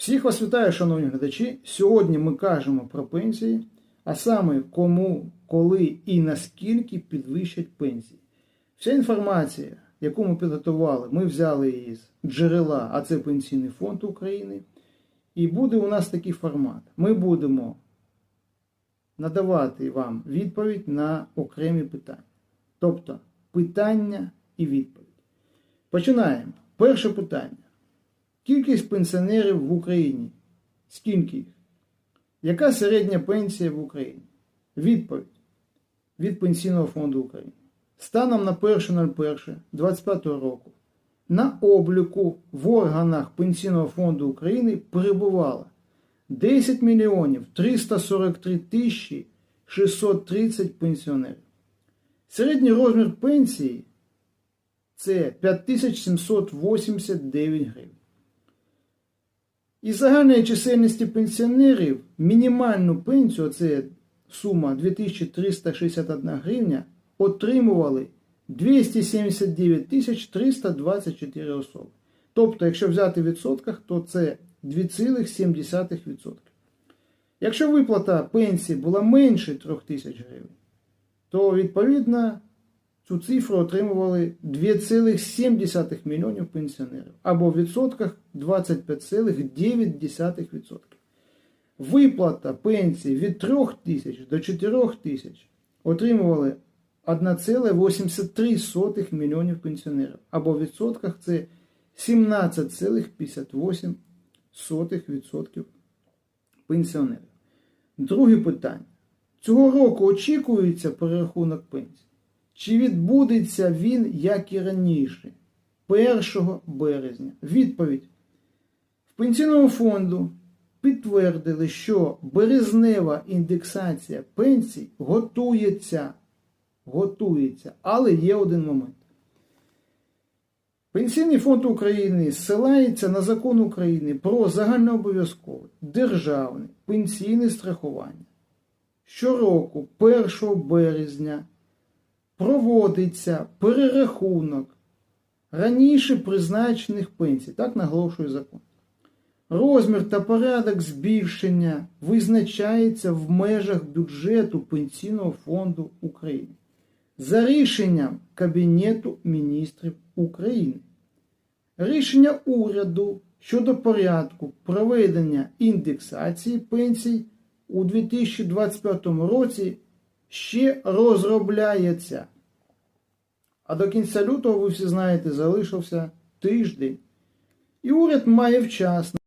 Всіх вас вітаю, шановні глядачі. Сьогодні ми кажемо про пенсії, а саме кому, коли і наскільки підвищать пенсії. Вся інформація, яку ми підготували, ми взяли її з джерела, а це Пенсійний фонд України. І буде у нас такий формат. Ми будемо надавати вам відповідь на окремі питання. Тобто питання і відповідь. Починаємо. Перше питання. Кількість пенсіонерів в Україні. Скільки їх? Яка середня пенсія в Україні? Відповідь від Пенсійного фонду України. Станом на 1.01.25 року на обліку в органах Пенсійного фонду України перебувало 10 мільйонів 343 тисячі 630 пенсіонерів. Середній розмір пенсії це 5789 гривень. Із загальної чисельності пенсіонерів мінімальну пенсію, це сума 2361 гривня, отримували 279 тисяч 324 особи. Тобто, якщо взяти в відсотках, то це 2,7%. Якщо виплата пенсії була менше 3 тисяч гривень, то відповідно цю цифру отримували 2,7 мільйонів пенсіонерів, або в відсотках 25,9%. Виплата пенсії від 3 тисяч до 4 тисяч отримували 1,83 мільйонів пенсіонерів, або в відсотках це 17,58% пенсіонерів. Друге питання. Цього року очікується перерахунок пенсій? Чи відбудеться він, як і раніше, 1 березня? Відповідь. В пенсійному фонду підтвердили, що березнева індексація пенсій готується. Готується, але є один момент. Пенсійний фонд України зсилається на закон України про загальнообов'язкове державне пенсійне страхування. Щороку, 1 березня, проводиться перерахунок раніше призначених пенсій, так наголошує закон. Розмір та порядок збільшення визначається в межах бюджету Пенсійного фонду України за рішенням Кабінету міністрів України. Рішення уряду щодо порядку проведення індексації пенсій у 2025 році ще розробляється. А до кінця лютого, ви всі знаєте, залишився тиждень. І уряд має вчасно